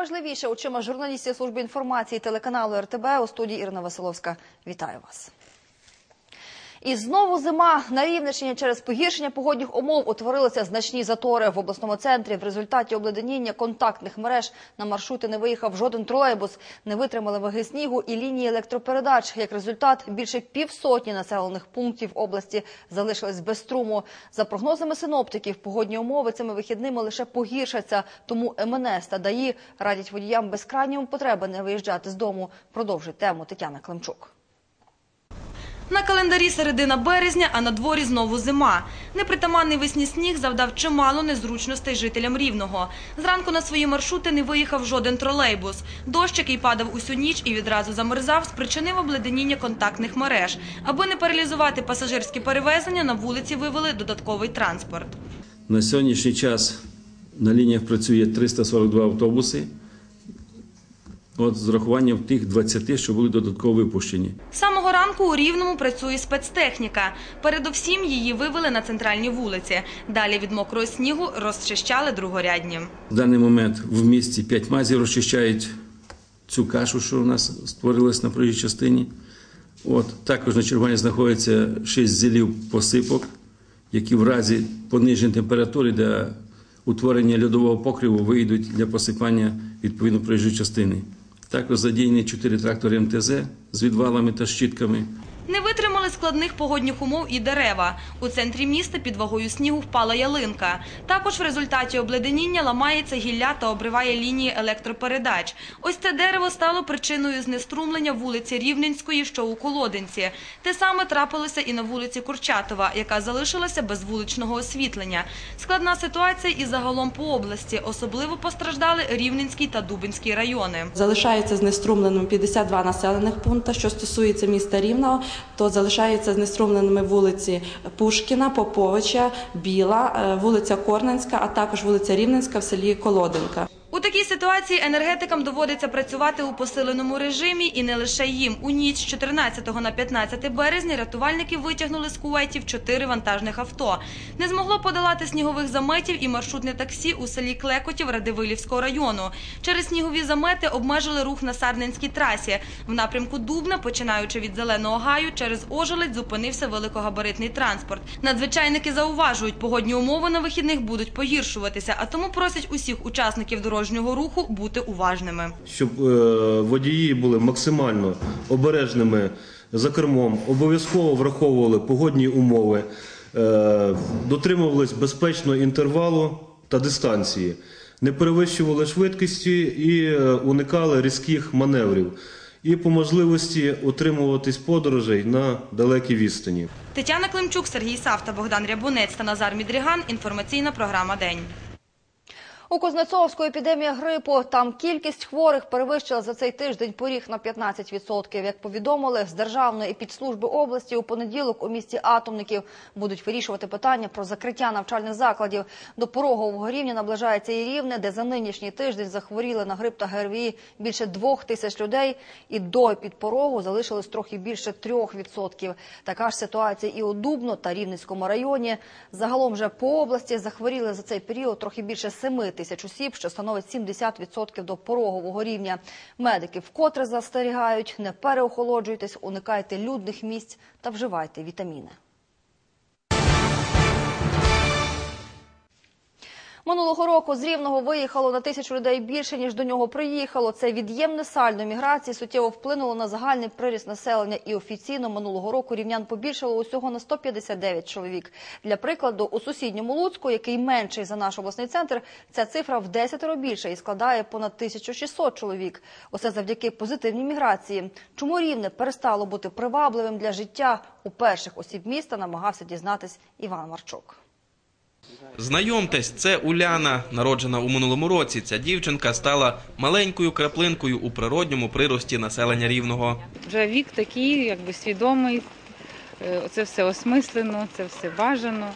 найважливіше очима журналістів служби інформації телеканалу РТБ у студії Ірина Василовська. Вітаю вас. І знову зима на Рівненщині через погіршення погодних умов утворилися значні затори в обласному центрі. В результаті обледеніння контактних мереж на маршрути не виїхав жоден тролейбус, не витримали ваги снігу і лінії електропередач. Як результат, більше півсотні населених пунктів області залишились без струму. За прогнозами синоптиків, погодні умови цими вихідними лише погіршаться. Тому МНС та ДАІ радять водіям без крайньої потреби не виїжджати з дому. Продовжить тему Тетяна Климчук. На календарі середина березня, а на дворі знову зима. Непритаманний весні сніг завдав чимало незручностей жителям Рівного. Зранку на свої маршрути не виїхав жоден тролейбус. Дощ, який падав усю ніч і відразу замерзав, спричинив обледеніння контактних мереж. Аби не паралізувати пасажирські перевезення, на вулиці вивели додатковий транспорт. На сьогоднішній час на лініях працює 342 автобуси. От з урахуванням тих 20, що були додатково випущені. З самого ранку у Рівному працює спецтехніка. Передовсім її вивели на центральні вулиці. Далі від мокрого снігу розчищали другорядні. В даний момент в місті 5 мазів розчищають цю кашу, що у нас створилась на проїжджій частині. От, також на чергуванні знаходиться 6 зілів посипок, які в разі пониження температури для утворення льодового покриву вийдуть для посипання відповідно проїжджої частини. Також задіяні чотири трактори МТЗ з відвалами та щітками. Складних погодних умов і дерева. У центрі міста під вагою снігу впала ялинка. Також в результаті обледеніння ламається гілля та обриває лінії електропередач. Ось це дерево стало причиною знеструмлення вулиці Рівненської, що у Колодинці. Те саме трапилося і на вулиці Курчатова, яка залишилася без вуличного освітлення. Складна ситуація і загалом по області. Особливо постраждали Рівненський та Дубинський райони. Залишається знеструмленими 52 населених пункти. Що стосується міста Рівного, то залишаються знеструмленими вулиці Пушкіна, Поповича, Біла, е, вулиця Корненська, а також вулиця Рівненська в селі Колодинка. У такій ситуації енергетикам доводиться працювати у посиленому режимі і не лише їм. У ніч з 14 на 15 березня рятувальники витягнули з куветів чотири вантажних авто. Не змогло подолати снігових заметів і маршрутне таксі у селі Клекотів Радивилівського району. Через снігові замети обмежили рух на Сарненській трасі. В напрямку Дубна, починаючи від Зеленого гаю, через Ожеледь зупинився великогабаритний транспорт. Надзвичайники зауважують, погодні умови на вихідних будуть погіршуватися, а тому просять усіх учасників дорожнього руху бути уважними. щоб е, водії були максимально обережними за кермом, обов'язково враховували погодні умови, е, дотримувались безпечного інтервалу та дистанції, не перевищували швидкості і е, уникали різких маневрів. І по можливості утримуватись подорожей на далекій відстані. Тетяна Климчук, Сергій Савта, Богдан Рябунець та Назар Мідріган. Інформаційна програма День. У Кузнецовську епідемія грипу. Там кількість хворих перевищила за цей тиждень поріг на 15%. Як повідомили з Державної підслужби області, у понеділок у місті Атомників будуть вирішувати питання про закриття навчальних закладів. До порогового рівня наближається і рівне, де за нинішній тиждень захворіли на грип та ГРВІ більше двох тисяч людей. І до підпорогу залишилось трохи більше трьох відсотків. Така ж ситуація і у Дубно та Рівненському районі. Загалом же по області захворіли за цей період трохи більше семи тисяч осіб, що становить 70% до порогового рівня. Медики вкотре застерігають, не переохолоджуйтесь, уникайте людних місць та вживайте вітаміни. Минулого року з Рівного виїхало на тисячу людей більше, ніж до нього приїхало. Це від'ємне сальдо міграції суттєво вплинуло на загальний приріст населення. І офіційно минулого року рівнян побільшало усього на 159 чоловік. Для прикладу, у сусідньому Луцьку, який менший за наш обласний центр, ця цифра в десятеро більше і складає понад 1600 чоловік. Усе завдяки позитивній міграції. Чому рівне перестало бути привабливим для життя у перших осіб міста, намагався дізнатись Іван Марчук. Знайомтесь, це Уляна, народжена у минулому році. Ця дівчинка стала маленькою краплинкою у природньому прирості населення рівного. Вже вік такий, якби свідомий, е, це все осмислено, це все бажано,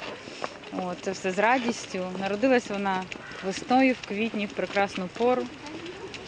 це все з радістю. Народилась вона весною, в квітні, в прекрасну пору.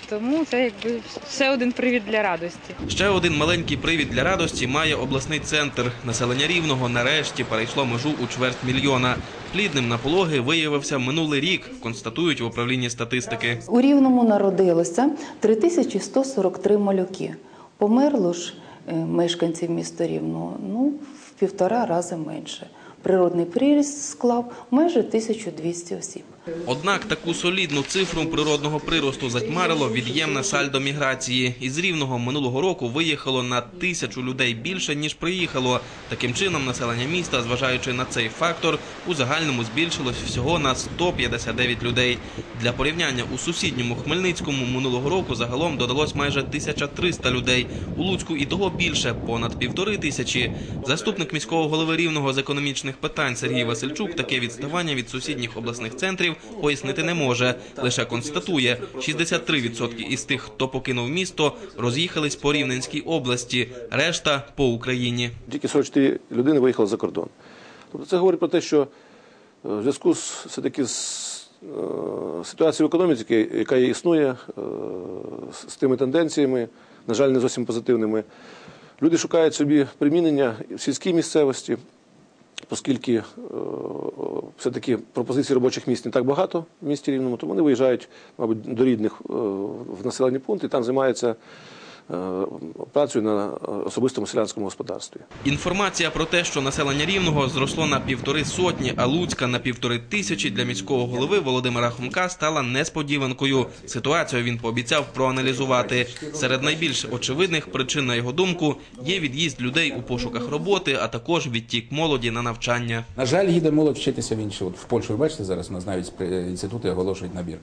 Тому це якби ще один привід для радості. Ще один маленький привід для радості має обласний центр. Населення Рівного нарешті перейшло межу у чверть мільйона. Плідним на пологи виявився минулий рік, констатують в управлінні статистики. У Рівному народилося 3143 малюки. Померло ж е, мешканців міста Рівного ну, в півтора рази менше. Природний приріст склав майже 1200 осіб. Однак таку солідну цифру природного приросту затьмарило від'ємне сальдо міграції. Із Рівного минулого року виїхало на тисячу людей більше, ніж приїхало. Таким чином, населення міста, зважаючи на цей фактор, у загальному збільшилось всього на 159 людей. Для порівняння у сусідньому Хмельницькому минулого року загалом додалось майже 1300 людей. У Луцьку і того більше понад півтори тисячі. Заступник міського голови Рівного з економічних питань Сергій Васильчук таке відставання від сусідніх обласних центрів пояснити не може. Лише констатує, 63% із тих, хто покинув місто, роз'їхались по Рівненській області, решта по Україні. Тільки 44 людини виїхали за кордон. Тобто це говорить про те, що е, в зв'язку з все-таки з е, ситуацією в економіці, яка існує, е, з тими тенденціями, на жаль, не зовсім позитивними, люди шукають собі примінення в сільській місцевості, оскільки е, все-таки пропозицій робочих місць не так багато в місті Рівному, то вони виїжджають, мабуть, до рідних е, в населені пункти. Там займаються працею на е, особистому селянському господарстві. Інформація про те, що населення Рівного зросло на півтори сотні, а Луцька на півтори тисячі для міського голови Володимира Хомка стала несподіванкою. Ситуацію він пообіцяв проаналізувати. Серед найбільш очевидних причин, на його думку, є від'їзд людей у пошуках роботи, а також відтік молоді на навчання. На жаль, їде молодь вчитися в інші. От в Польщу, ви бачите, зараз у нас навіть інститути оголошують набір.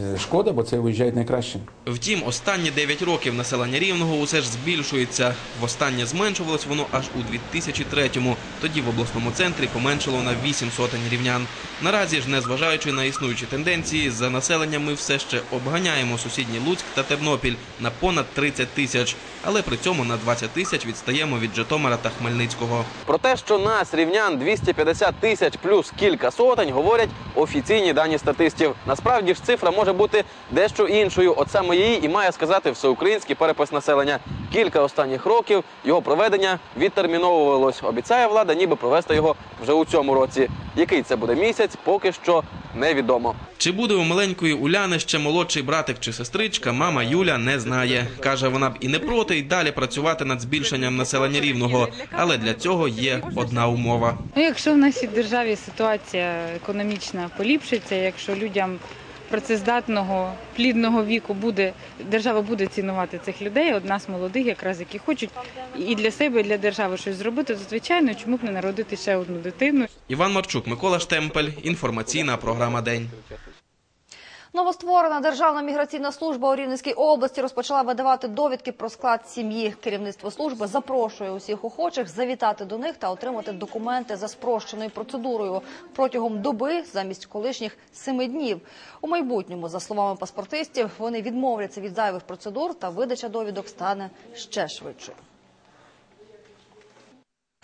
Е, Шкода, бо це виїжджають найкраще. Втім, останні 9 років населення Рівного усе ж збільшується. Востаннє зменшувалось воно аж у 2003-му. Тоді в обласному центрі поменшало на 8 сотень рівнян. Наразі ж, незважаючи на існуючі тенденції, за населенням ми все ще обганяємо сусідній Луцьк та Тернопіль на понад 30 тисяч. Але при цьому на 20 тисяч відстаємо від Житомира та Хмельницького. Про те, що нас рівнян 250 тисяч плюс кілька сотень, говорять офіційні дані статистів. Насправді ж цифра може бути дещо іншою. От саме її і має сказати всеукраїнський перепис населення. Кілька останніх років його проведення відтерміновувалось. Обіцяє влада, ніби провести його вже у цьому році. Який це буде місяць, поки що невідомо. Чи буде у маленької Уляни ще молодший братик чи сестричка, мама Юля не знає. Каже, вона б і не проти й далі працювати над збільшенням населення рівного. Але для цього є одна умова. Ну, якщо в нашій державі ситуація економічна поліпшиться, якщо людям працездатного плідного віку буде держава буде цінувати цих людей, от нас молодих, якраз які хочуть і для себе, і для держави щось зробити, то звичайно, чому б не народити ще одну дитину. Іван Марчук, Микола Штемпель. Інформаційна програма День. Новостворена Державна міграційна служба у Рівненській області розпочала видавати довідки про склад сім'ї. Керівництво служби запрошує усіх охочих завітати до них та отримати документи за спрощеною процедурою протягом доби замість колишніх семи днів. У майбутньому, за словами паспортистів, вони відмовляться від зайвих процедур та видача довідок стане ще швидшою.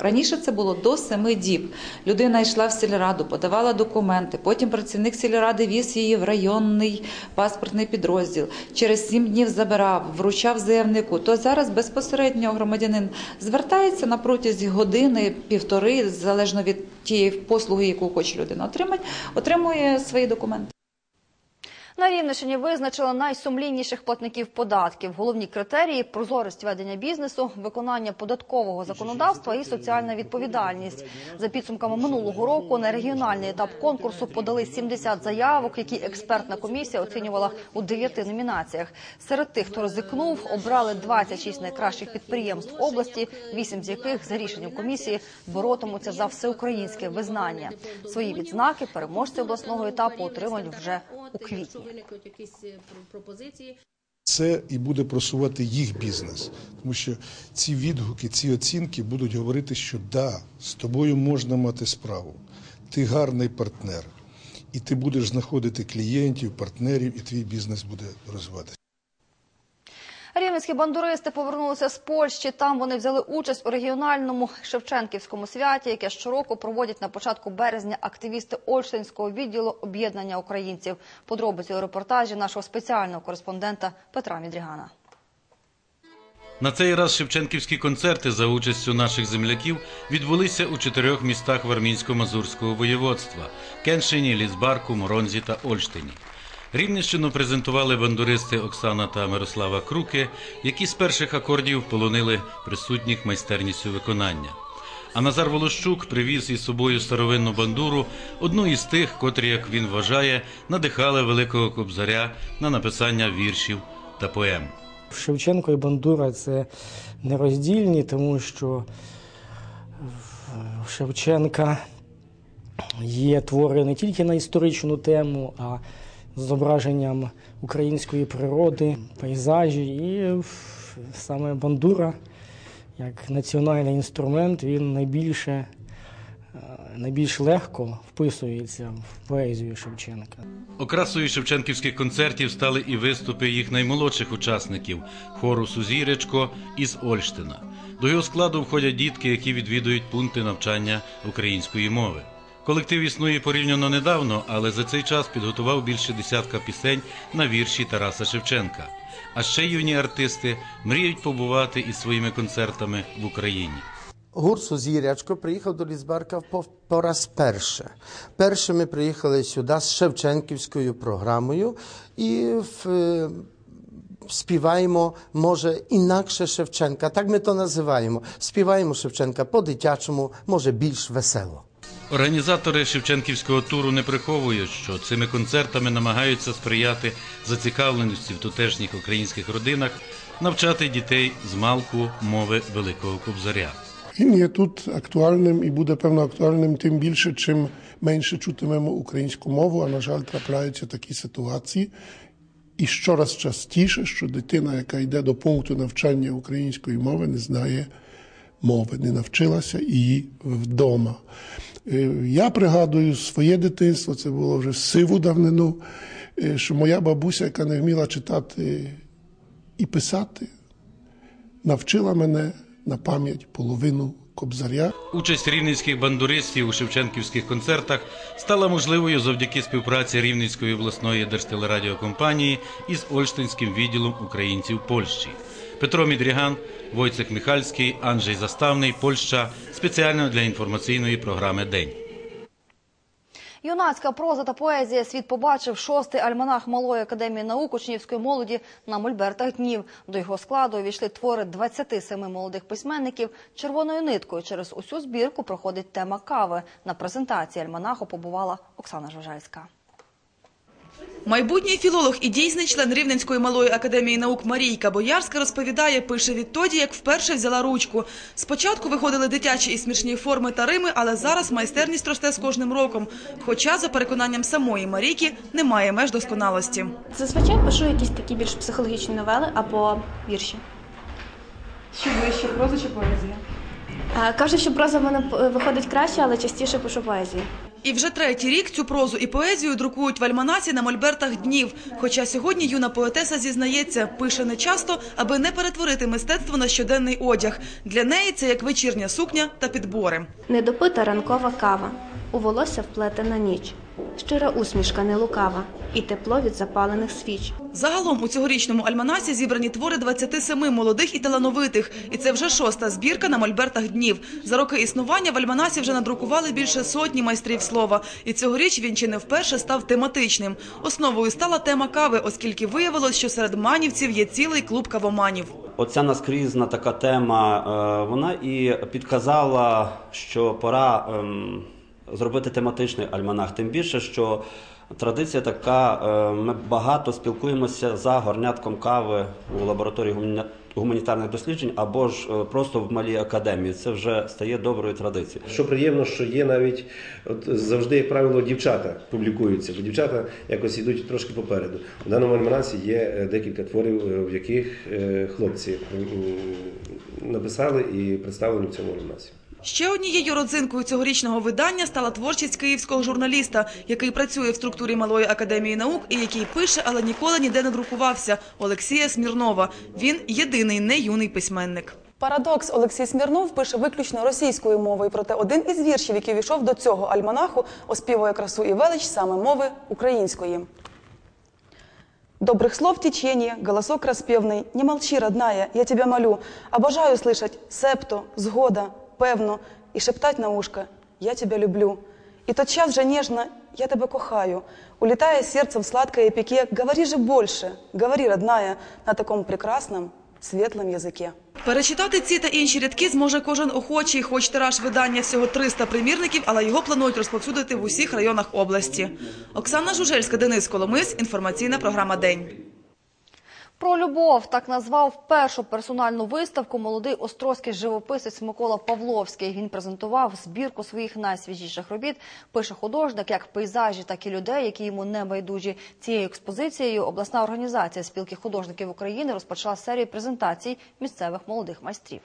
Раніше це було до семи діб. Людина йшла в сільраду, подавала документи. Потім працівник сільради віз її в районний паспортний підрозділ. Через сім днів забирав, вручав заявнику. То зараз безпосередньо громадянин звертається на протязі години, півтори, залежно від тієї послуги, яку хоче людина отримати, отримує свої документи. На Рівненщині визначили найсумлінніших платників податків. Головні критерії – прозорість ведення бізнесу, виконання податкового законодавства і соціальна відповідальність. За підсумками минулого року на регіональний етап конкурсу подали 70 заявок, які експертна комісія оцінювала у 9 номінаціях. Серед тих, хто ризикнув, обрали 26 найкращих підприємств області, 8 з яких за рішенням комісії боротимуться за всеукраїнське визнання. Свої відзнаки переможці обласного етапу отримають вже у квітні. Це і буде просувати їх бізнес, тому що ці відгуки, ці оцінки будуть говорити, що да, з тобою можна мати справу. Ти гарний партнер, і ти будеш знаходити клієнтів, партнерів, і твій бізнес буде розвиватися. Рівненські бандуристи повернулися з Польщі. Там вони взяли участь у регіональному Шевченківському святі, яке щороку проводять на початку березня активісти Ольштинського відділу об'єднання українців. Подробиці у репортажі нашого спеціального кореспондента Петра Мідрігана. На цей раз Шевченківські концерти за участю наших земляків відбулися у чотирьох містах Вармінсько-Мазурського воєводства – Кеншині, Лісбарку, Моронзі та Ольштині. Рівненщину презентували бандуристи Оксана та Мирослава Круки, які з перших акордів полонили присутніх майстерністю виконання. А Назар Волощук привіз із собою старовинну бандуру, одну із тих, котрі, як він вважає, надихали великого кобзаря на написання віршів та поем. Шевченко і Бандура це нероздільні, тому що в Шевченка є твори не тільки на історичну тему, а зображенням української природи, пейзажі. І саме Бандура, як національний інструмент, він найбільше, е, найбільш легко вписується в поезію Шевченка. Окрасою шевченківських концертів стали і виступи їх наймолодших учасників хору Сузіречко із Ольштина. До його складу входять дітки, які відвідують пункти навчання української мови. Колектив існує порівняно недавно, але за цей час підготував більше десятка пісень на вірші Тараса Шевченка. А ще юні артисти мріють побувати із своїми концертами в Україні. Гурт Сузірячко приїхав до Лісбарка по, по раз перше. Перше ми приїхали сюди з Шевченківською програмою і в, е, співаємо, може, інакше Шевченка. Так ми то називаємо. Співаємо Шевченка по-дитячому, може більш весело. Організатори Шевченківського туру не приховують, що цими концертами намагаються сприяти зацікавленості в тутешніх українських родинах, навчати дітей з малку мови Великого Кобзаря. Він є тут актуальним і буде певно актуальним тим більше, чим менше чутимемо українську мову. А на жаль, трапляються такі ситуації. І щораз частіше, що дитина, яка йде до пункту навчання української мови, не знає мови, не навчилася її вдома. Е, Я пригадую своє дитинство, це було вже сиву давнину, е, що моя бабуся, яка не вміла читати і писати, навчила мене на пам'ять половину кобзаря. Участь рівненських бандуристів у шевченківських концертах стала можливою завдяки співпраці Рівненської обласної держтелерадіокомпанії із Ольштинським відділом українців Польщі. Петро Мідріган, Войцех Михальський, Анджей Заставний, Польща спеціально для інформаційної програми День. Юнацька проза та поезія світ побачив шостий альманах Малої академії наук учнівської молоді на мольбертах днів. До його складу увійшли твори 27 молодих письменників. Червоною ниткою через усю збірку проходить тема кави. На презентації альманаху побувала Оксана Жожальська. Майбутній філолог і дійсний член Рівненської малої академії наук Марійка Боярська розповідає, пише відтоді, як вперше взяла ручку. Спочатку виходили дитячі і смішні форми та рими, але зараз майстерність росте з кожним роком. Хоча, за переконанням самої Марійки, немає меж досконалості. Зазвичай пишу якісь такі більш психологічні новели або вірші. Що ближче, проза чи поезія? Е, Кажуть, що проза в мене виходить краще, але частіше пишу поезію. І вже третій рік цю прозу і поезію друкують в альманасі на мольбертах днів. Хоча сьогодні юна поетеса зізнається, пише не часто, аби не перетворити мистецтво на щоденний одяг. Для неї це як вечірня сукня та підбори. Недопита ранкова кава, у волосся вплетена ніч, щира усмішка не лукава і тепло від запалених свіч. Загалом у цьогорічному альманасі зібрані твори 27 молодих і талановитих. І це вже шоста збірка на мольбертах днів. За роки існування в альманасі вже надрукували більше сотні майстрів слова. І цьогоріч він чи не вперше став тематичним. Основою стала тема кави, оскільки виявилось, що серед манівців є цілий клуб кавоманів. Оця наскрізна така тема, е, вона і підказала, що пора ем, зробити тематичний альманах. Тим більше, що традиція така, е, ми багато спілкуємося за горнятком кави у лабораторії гумані- гуманітарних досліджень або ж е, просто в малій академії. Це вже стає доброю традицією. Що приємно, що є навіть от завжди, як правило, дівчата публікуються, бо дівчата якось йдуть трошки попереду. У даному альманасі є е, декілька творів, в яких хлопці написали і представлені в цьому альманасі. Ще однією родзинкою цьогорічного видання стала творчість київського журналіста, який працює в структурі Малої академії наук і який пише, але ніколи ніде не друкувався – Олексія Смірнова. Він єдиний не юний письменник. Парадокс Олексій Смірнов пише виключно російською мовою, проте один із віршів, який війшов до цього альманаху, оспівує красу і велич саме мови української. Добрых слов течение, голосок распевный, не молчи, родная, я тебя молю. Обожаю слышать септо, згода, певно, и шептать на ушко «Я тебя люблю». И тотчас же нежно «Я тебя кохаю», улетая сердцем в сладкое пике «Говори же больше, говори, родная», на таком прекрасном, светлом языке. Перечитати ці та інші рядки зможе кожен охочий, хоч тираж видання всього 300 примірників, але його планують розповсюдити в усіх районах області. Оксана Жужельська, Денис Коломис, інформаційна програма «День». Про любов так назвав першу персональну виставку молодий острозький живописець Микола Павловський. Він презентував збірку своїх найсвіжіших робіт. Пише художник як пейзажі, так і людей, які йому не байдужі. Цією експозицією обласна організація спілки художників України розпочала серію презентацій місцевих молодих майстрів.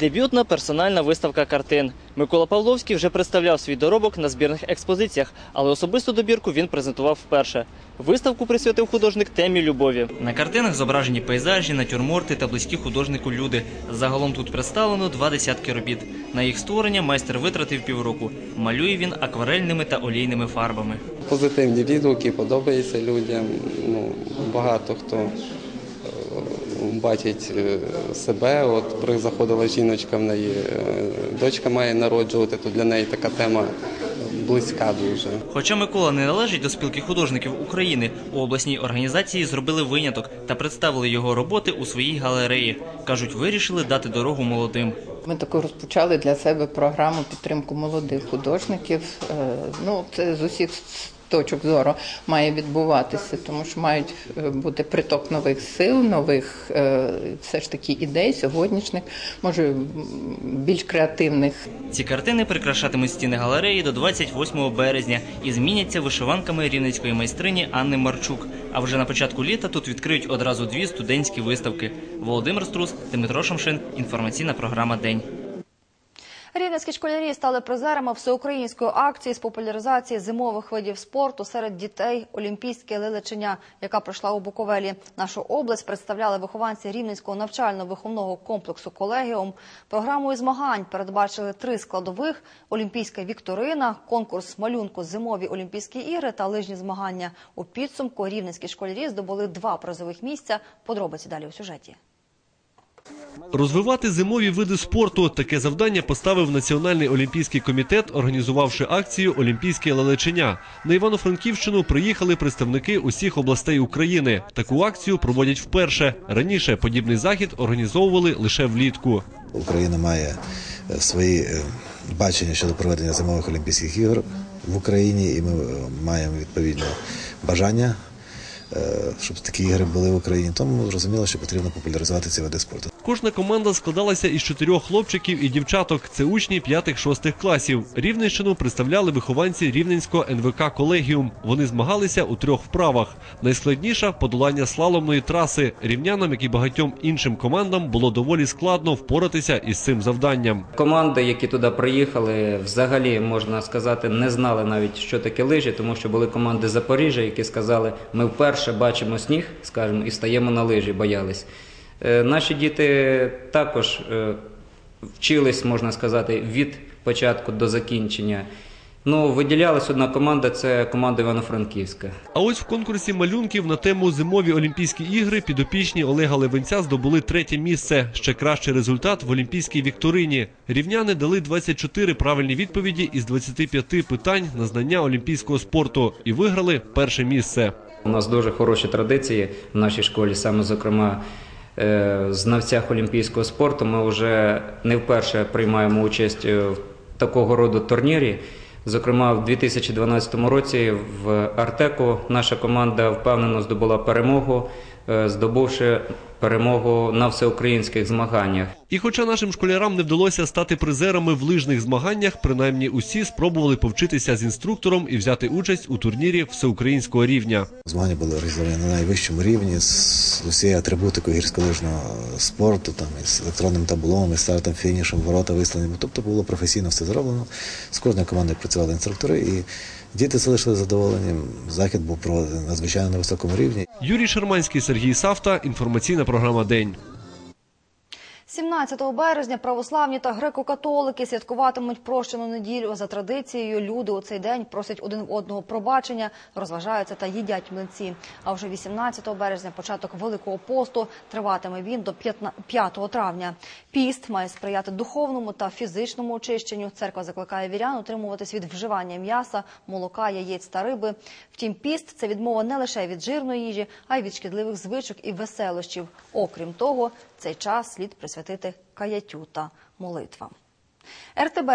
Дебютна персональна виставка картин. Микола Павловський вже представляв свій доробок на збірних експозиціях, але особисту добірку він презентував вперше. Виставку присвятив художник темі любові. На картинах зображені пейзажі, натюрморти та близькі художнику люди. Загалом тут представлено два десятки робіт. На їх створення майстер витратив півроку. Малює він акварельними та олійними фарбами. Позитивні відгуки, подобається людям. Ну, багато хто бачить е, себе. От при- заходила жіночка, в неї е, дочка має народжувати, то для неї така тема близька дуже. Хоча Микола не належить до спілки художників України, у обласній організації зробили виняток та представили його роботи у своїй галереї. кажуть, вирішили дати дорогу молодим. Ми таку розпочали для себе програму підтримку молодих художників. Е, Ну, це з усіх точок зору має відбуватися, тому що мають е, бути приток нових сил, нових е, все ж таки ідей, сьогоднішніх, може більш креативних. Ці картини прикрашатимуть стіни галереї до 28 березня і зміняться вишиванками рівненської майстрині Анни Марчук. А вже на початку літа тут відкриють одразу дві студентські виставки. Володимир Струс, Дмитро Шамшин. Інформаційна програма День. Рівненські школярі стали призерами всеукраїнської акції з популяризації зимових видів спорту серед дітей Олімпійське лилечення, яка пройшла у Буковелі. Нашу область представляли вихованці Рівненського навчально-виховного комплексу «Колегіум». Програмою змагань передбачили три складових: Олімпійська вікторина, конкурс малюнку зимові Олімпійські ігри та лижні змагання. У підсумку рівненські школярі здобули два призових місця. Подробиці далі у сюжеті. Розвивати зимові види спорту таке завдання поставив Національний олімпійський комітет, організувавши акцію Олімпійське лелечення. На Івано-Франківщину приїхали представники усіх областей України. Таку акцію проводять вперше. Раніше подібний захід організовували лише влітку. Україна має е, свої е, бачення щодо проведення зимових Олімпійських ігор в Україні, і ми е, маємо відповідне бажання, щоб такі ігри були в Україні. Тому зрозуміло, що потрібно популяризувати ці види спорту. Кожна команда складалася із чотирьох хлопчиків і дівчаток. Це учні п'ятих-шостих класів. Рівненщину представляли вихованці рівненського НВК Колегіум. Вони змагалися у трьох вправах. Найскладніша подолання слаломної траси. Рівнянам, як і багатьом іншим командам, було доволі складно впоратися із цим завданням. Команди, які туди приїхали, взагалі можна сказати, не знали навіть, що таке лижі, тому що були команди з Запоріжжя, які сказали, ми вперше бачимо сніг, скажімо, і стаємо на лижі, боялись. Е, Наші діти також е, вчились, можна сказати, від початку до закінчення. Ну, виділялась одна команда, це команда Івано-Франківська. А ось в конкурсі малюнків на тему зимові Олімпійські ігри підопічні Олега Левенця здобули третє місце. Ще кращий результат в Олімпійській вікторині. Рівняни дали 24 правильні відповіді із 25 питань на знання олімпійського спорту і виграли перше місце. У нас дуже хороші традиції в нашій школі, саме зокрема е, знавцях олімпійського спорту. Ми вже не вперше приймаємо участь е, в такого роду турнірі. Зокрема, в 2012 році в Артеку наша команда впевнено здобула перемогу здобувши перемогу на всеукраїнських змаганнях. І хоча нашим школярам не вдалося стати призерами в лижних змаганнях, принаймні усі спробували повчитися з інструктором і взяти участь у турнірі всеукраїнського рівня. Змагання були організовані на найвищому рівні з усією атрибутикою гірськолижного спорту, там із електронним таблом, із стартом, фінішем, ворота виставлені. Тобто було професійно все зроблено. З кожною командою працювали інструктори, і діти залишили задоволенням. Захід був проведений надзвичайно на високому рівні. Юрій Шерманський, Сергій Савта. Інформаційна програма День. 17 березня православні та греко-католики святкуватимуть прощену неділю. За традицією люди у цей день просять один в одного пробачення, розважаються та їдять млинці. А вже 18 березня, початок Великого посту, триватиме він до 5 травня. Піст має сприяти духовному та фізичному очищенню. Церква закликає вірян утримуватись від вживання м'яса, молока, яєць та риби. Втім, піст це відмова не лише від жирної їжі, а й від шкідливих звичок і веселощів. Окрім того, цей час слід присвятити каяттю та молитвам. РТБ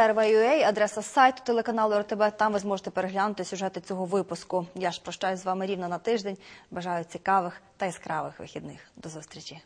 адреса сайту телеканалу РТБ. Там ви зможете переглянути сюжети цього випуску. Я ж прощаюсь з вами рівно на тиждень. Бажаю цікавих та яскравих вихідних. До зустрічі.